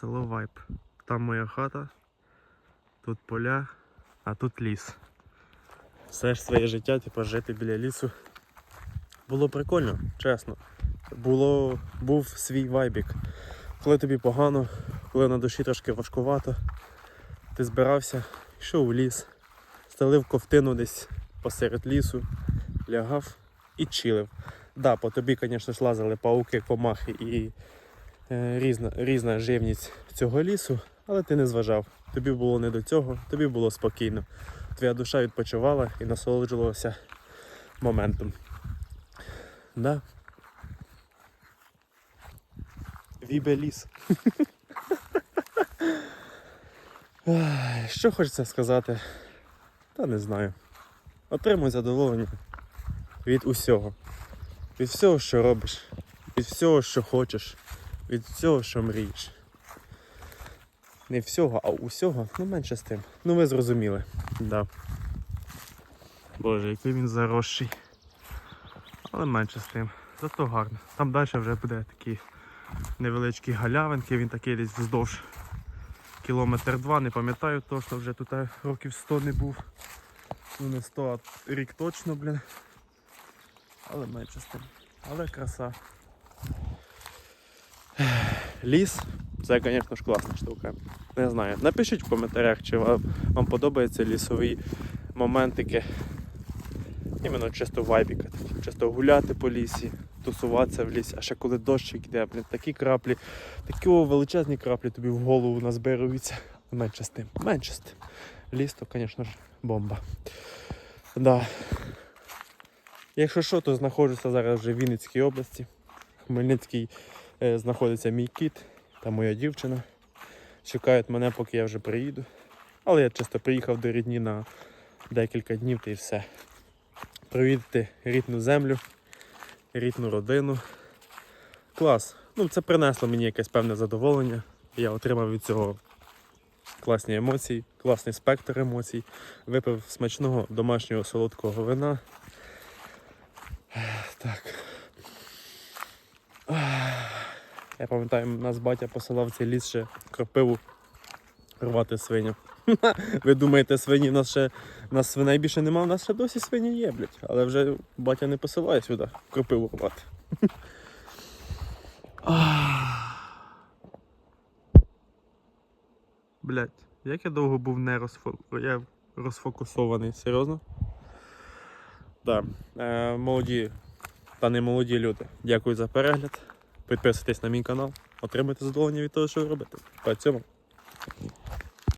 село Вайп. Там моя хата, тут поля, а тут ліс. Все ж своє життя, типу, жити біля лісу. Було прикольно, чесно. Було, був свій вайбік. Коли тобі погано, коли на душі трошки важкувато, ти збирався, йшов у ліс, стелив ковтину десь посеред лісу, лягав і чилив. Да, по тобі, звісно ж, лазили пауки, комахи і різна, різна живність цього лісу, але ти не зважав. Тобі було не до цього, тобі було спокійно. Твоя душа відпочивала і насолоджувалася моментом. Да. Вібе ліс. Що хочеться сказати? Та не знаю. Отримуй задоволення від усього. Від всього, що робиш, від всього, що хочеш, від всього, що мрієш. Не всього, а усього, ну менше з тим. Ну ви зрозуміли. Да. Боже, який він заросший. Але менше з тим. Зато гарно. Там далі вже буде такі невеличкі галявинки, він такий десь вздовж кілометр два, не пам'ятаю точно, вже тут років 100 не був. Ну не 100, а рік точно, блін. Але менше з тим. Але краса. Ліс, це, звісно ж, класна штука. Не знаю. Напишіть в коментарях, чи вам, вам подобаються лісові моментики. Іменно чисто вайбіка. такі. Чисто гуляти по лісі, тусуватися в лісі, а ще коли дощик йде, блін, такі краплі, такі величезні краплі тобі в голову назбируються. Менше з тим. Менше з тим. Ліс, то, звісно ж, бомба. Да. Якщо що, то знаходжуся зараз вже в Вінницькій області. Хмельницький знаходиться мій кіт та моя дівчина. Чекають мене, поки я вже приїду. Але я чисто приїхав до рідні на декілька днів та і все. Провідати рідну землю, рідну родину. Клас. Ну, це принесло мені якесь певне задоволення. Я отримав від цього класні емоції, класний спектр емоцій. Випив смачного домашнього солодкого вина. Так. Я пам'ятаю, нас батя посилав цей ліс ще кропиву рвати свиням. Ви думаєте, свині в нас ще в нас свиней більше нема, у нас ще досі свині є, блядь. Але вже батя не посилає сюди кропиву рвати. Блять, як я довго був не розфо... я розфокусований, серйозно? Так. Е, молоді та не молоді люди. Дякую за перегляд. Підписуйтесь на мій канал, отримайте задоволення від того, що ви робите. Працюємо.